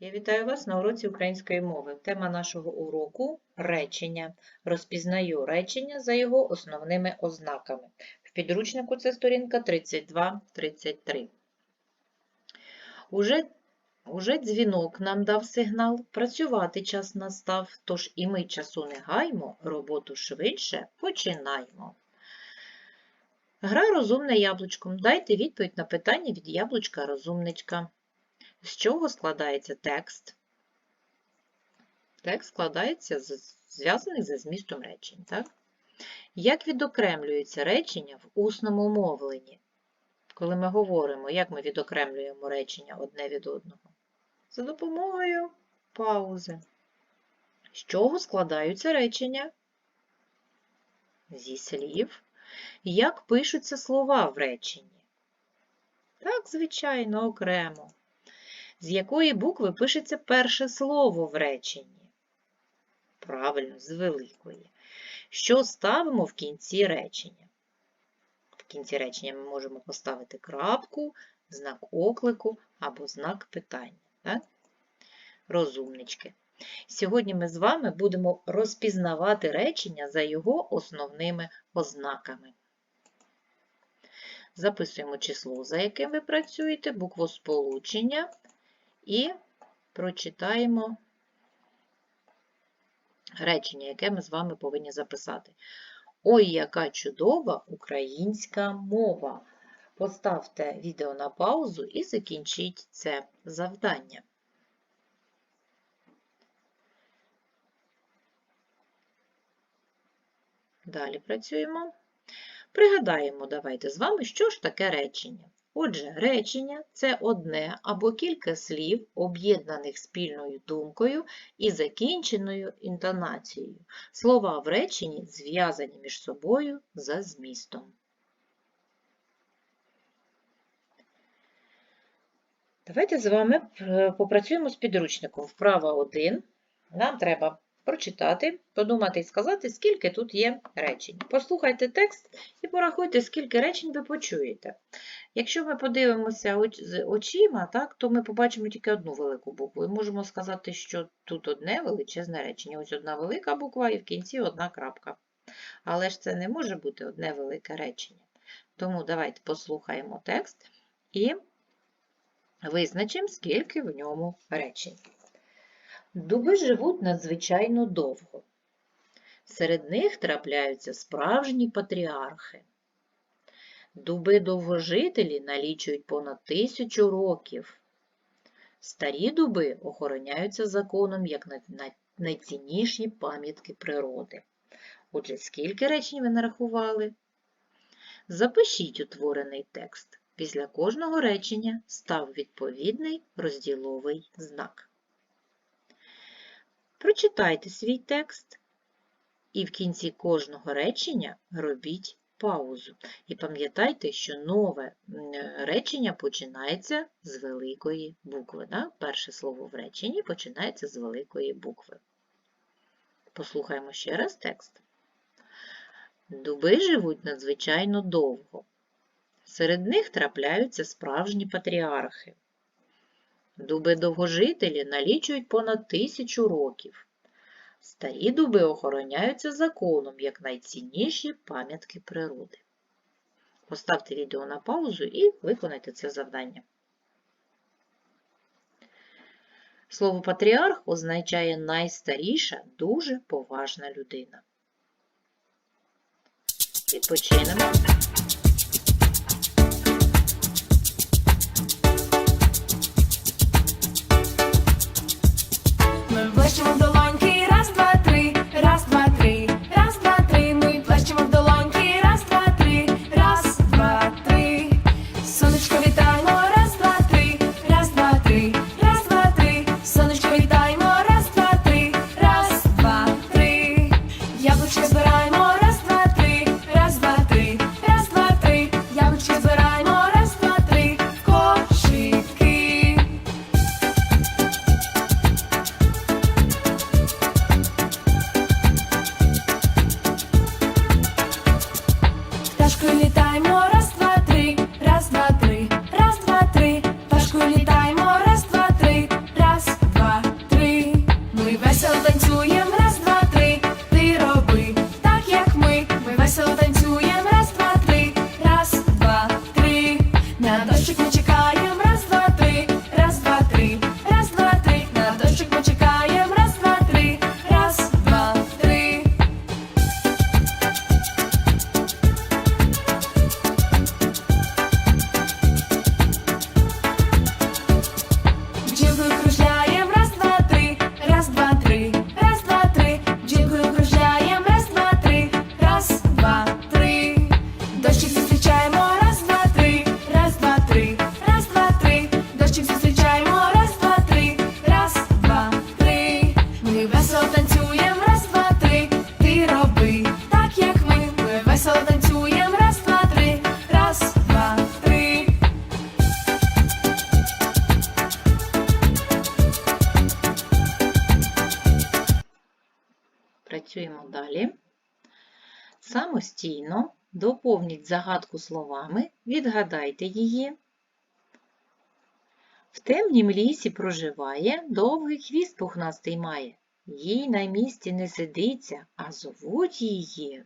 Я вітаю вас на уроці української мови. Тема нашого уроку речення. Розпізнаю речення за його основними ознаками. В підручнику це сторінка 32-33. Уже, уже дзвінок нам дав сигнал, працювати час настав, тож і ми часу не гаймо, роботу швидше починаємо. Гра розумне яблучком. Дайте відповідь на питання від яблучка-розумничка. З чого складається текст? Текст складається з зв'язаних за змістом речень. Так? Як відокремлюються речення в усному мовленні? Коли ми говоримо, як ми відокремлюємо речення одне від одного? За допомогою паузи. З чого складаються речення? Зі слів. Як пишуться слова в реченні? Так, звичайно, окремо. З якої букви пишеться перше слово в реченні? Правильно, з великої. Що ставимо в кінці речення? В кінці речення ми можемо поставити крапку, знак оклику або знак питання. Так? Розумнички. Сьогодні ми з вами будемо розпізнавати речення за його основними ознаками. Записуємо число, за яким ви працюєте, букву сполучення і прочитаємо речення, яке ми з вами повинні записати. Ой, яка чудова українська мова! Поставте відео на паузу і закінчіть це завдання. Далі працюємо. Пригадаємо, давайте з вами, що ж таке речення. Отже, речення це одне або кілька слів, об'єднаних спільною думкою і закінченою інтонацією. Слова в реченні зв'язані між собою за змістом. Давайте з вами е, попрацюємо з підручником. Вправа 1. Нам треба прочитати, подумати і сказати, скільки тут є речень. Послухайте текст і порахуйте, скільки речень ви почуєте. Якщо ми подивимося з очима, так, то ми побачимо тільки одну велику букву. І можемо сказати, що тут одне величезне речення. Ось одна велика буква і в кінці одна крапка. Але ж це не може бути одне велике речення. Тому давайте послухаємо текст і визначимо, скільки в ньому речень. Дуби живуть надзвичайно довго. Серед них трапляються справжні патріархи. Дуби-довгожителі налічують понад тисячу років. Старі дуби охороняються законом як найцінніші пам'ятки природи. Отже, скільки речень ви нарахували? Запишіть утворений текст. Після кожного речення став відповідний розділовий знак. Прочитайте свій текст і в кінці кожного речення робіть паузу. І пам'ятайте, що нове речення починається з великої букви. Да? Перше слово в реченні починається з великої букви. Послухаємо ще раз текст. Дуби живуть надзвичайно довго. Серед них трапляються справжні патріархи. Дуби-довгожителі налічують понад тисячу років. Старі дуби охороняються законом як найцінніші пам'ятки природи. Поставте відео на паузу і виконайте це завдання. Слово патріарх означає найстаріша, дуже поважна людина. Відпочинемо. Самостійно доповніть загадку словами, відгадайте її. В темнім лісі проживає, довгий хвіст пухнастий має. Їй на місці не сидиться, а зовуть її.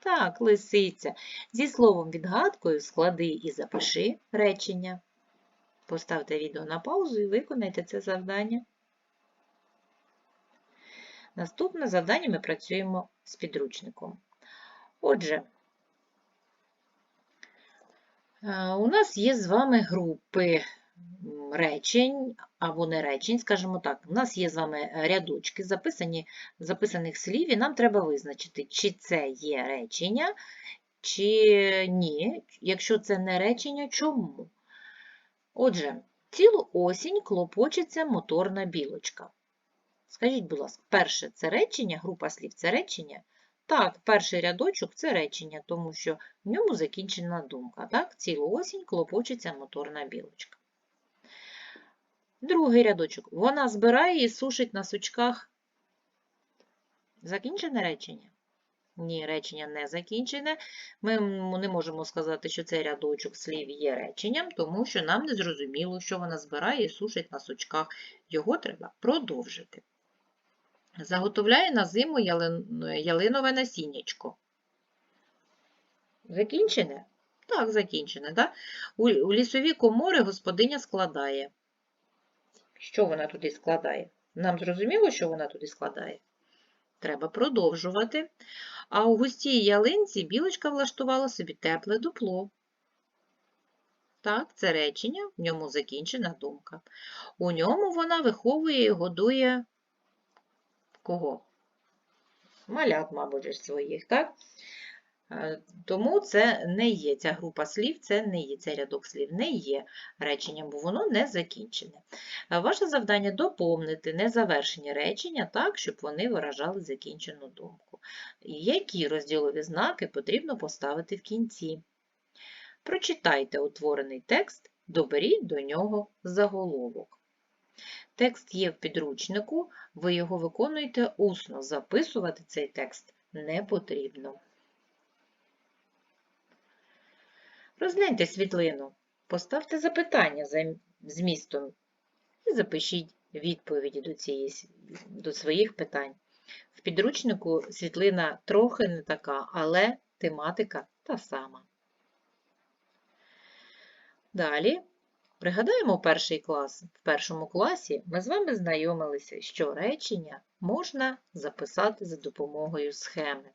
Так, лисиця. Зі словом відгадкою склади і запиши речення. Поставте відео на паузу і виконайте це завдання. Наступне завдання ми працюємо з підручником. Отже, е, у нас є з вами групи речень або не речень, скажімо так. У нас є з вами рядочки записані, записаних слів, і нам треба визначити, чи це є речення, чи ні. Якщо це не речення, чому? Отже, цілу осінь клопочеться моторна білочка. Скажіть, будь ласка, перше це речення, група слів це речення? Так, перший рядочок це речення, тому що в ньому закінчена думка. Так, цілу осінь клопочеться моторна білочка. Другий рядочок. Вона збирає і сушить на сучках. Закінчене речення? Ні, речення не закінчене. Ми не можемо сказати, що цей рядочок слів є реченням, тому що нам не зрозуміло, що вона збирає і сушить на сучках. Його треба продовжити. Заготовляє на зиму ялинове насіннячко. Закінчене? Так, закінчене. Да? У, у лісові комори господиня складає. Що вона туди складає? Нам зрозуміло, що вона туди складає? Треба продовжувати. А у густій ялинці білочка влаштувала собі тепле дупло. Так, це речення, в ньому закінчена думка. У ньому вона виховує і годує кого? Малят, мабуть, своїх, так? Е, Тому це не є ця група слів, це не є цей рядок слів, не є реченням, бо воно не закінчене. Е, Ваше завдання доповнити незавершені речення так, щоб вони виражали закінчену думку. Які розділові знаки потрібно поставити в кінці? Прочитайте утворений текст, доберіть до нього заголовок. Текст є в підручнику, ви його виконуєте усно. Записувати цей текст не потрібно. Розгляньте світлину, поставте запитання за змістом і запишіть відповіді до, цієї, до своїх питань. В підручнику світлина трохи не така, але тематика та сама. Далі пригадаємо перший клас. В першому класі ми з вами знайомилися, що речення можна записати за допомогою схеми.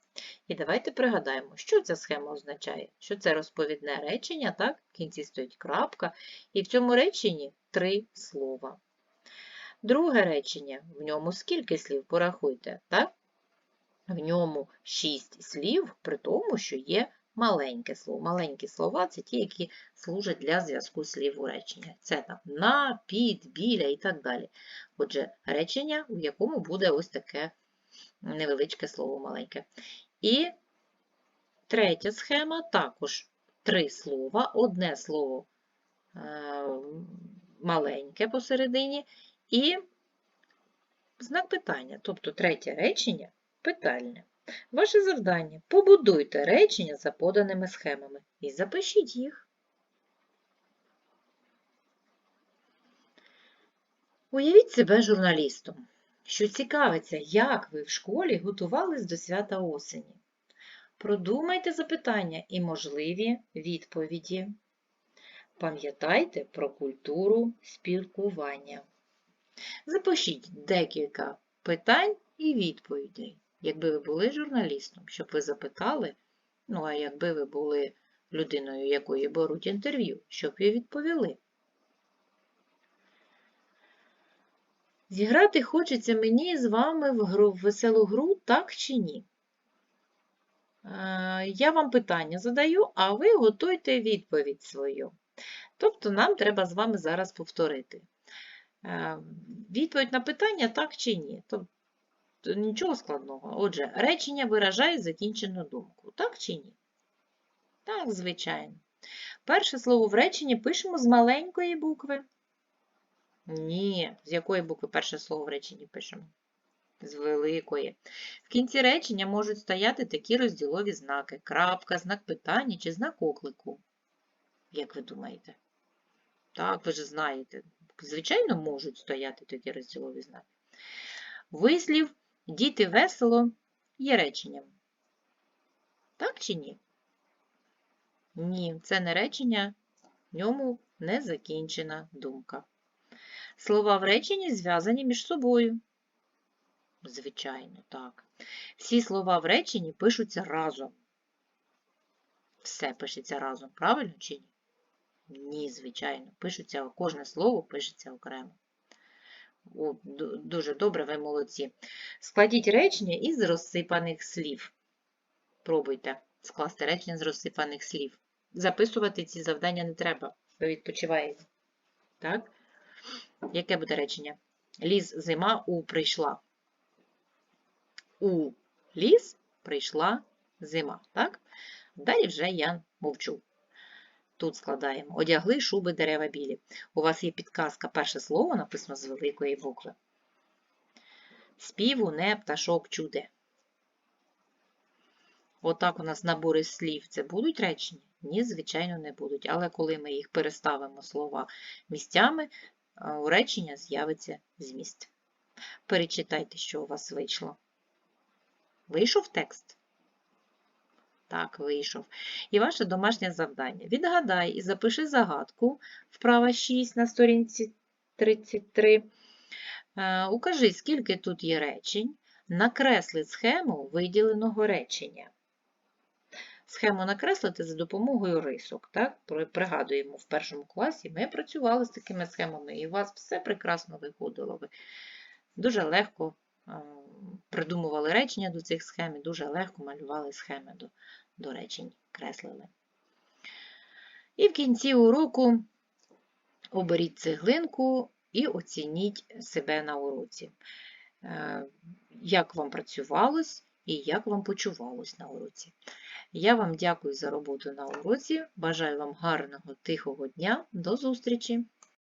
І давайте пригадаємо, що ця схема означає. Що це розповідне речення, так? В кінці стоїть крапка, і в цьому реченні три слова. Друге речення, в ньому скільки слів? Порахуйте, так? В ньому шість слів, при тому, що є маленьке слово. Маленькі слова це ті, які служать для зв'язку слів у речення. Це там на, під, біля і так далі. Отже, речення, в якому буде ось таке невеличке слово маленьке. І третя схема також три слова, одне слово е, маленьке посередині і знак питання, тобто третє речення питальне. Ваше завдання побудуйте речення за поданими схемами і запишіть їх. Уявіть себе журналістом, що цікавиться, як ви в школі готувались до свята осені. Продумайте запитання і можливі відповіді. Пам'ятайте про культуру спілкування. Запишіть декілька питань і відповідей. Якби ви були журналістом, щоб ви запитали, ну а якби ви були людиною, якої беруть інтерв'ю, щоб ви відповіли. Зіграти хочеться мені з вами в гру, в веселу гру, так чи ні? Е, Я вам питання задаю, а ви готуйте відповідь свою. Тобто нам треба з вами зараз повторити. Е, Відповідь на питання так чи ні. Тобто нічого складного. Отже, речення виражає закінчену думку. Так чи ні? Так, звичайно. Перше слово в реченні пишемо з маленької букви. Ні, з якої букви перше слово в реченні пишемо? З великої. В кінці речення можуть стояти такі розділові знаки: крапка, знак питання чи знак оклику. Як ви думаєте? Так, ви ж знаєте. Звичайно, можуть стояти такі розділові знаки. Вислів діти весело є реченням. Так чи ні? Ні, це не речення, в ньому не закінчена думка. Слова в реченні зв'язані між собою. Звичайно, так. Всі слова в реченні пишуться разом. Все пишеться разом, правильно чи ні? Ні, звичайно. Пишуться, кожне слово пишеться окремо. О, дуже добре, ви молодці. Складіть речення із розсипаних слів. Пробуйте скласти речення з розсипаних слів. Записувати ці завдання не треба. Ви відпочиваєте. Так? Яке буде речення? Ліс зима у прийшла. У ліс прийшла зима. Так? Далі вже я мовчу. Тут складаємо. Одягли шуби дерева білі. У вас є підказка. Перше слово написано з великої букви. Співу не пташок чуде. Отак у нас набори слів. Це будуть речення? Ні, звичайно, не будуть. Але коли ми їх переставимо слова місцями, е, у речення з'явиться зміст. Перечитайте, що у вас вийшло. Вийшов текст? Так, вийшов. І ваше домашнє завдання. Відгадай і запиши загадку вправа 6 на сторінці 33. Е, Укажи, скільки тут є речень. Накресли схему виділеного речення. Схему накреслити за допомогою рисок. Так? Пригадуємо, в першому класі ми працювали з такими схемами, і у вас все прекрасно виходило. Ви дуже легко придумували речення до цих схем, і дуже легко малювали схеми до, до речень, креслили. І в кінці уроку оберіть цеглинку і оцініть себе на уроці. Е, Як вам працювалось і як вам почувалось на уроці. Я вам дякую за роботу на уроці. Бажаю вам гарного тихого дня. До зустрічі!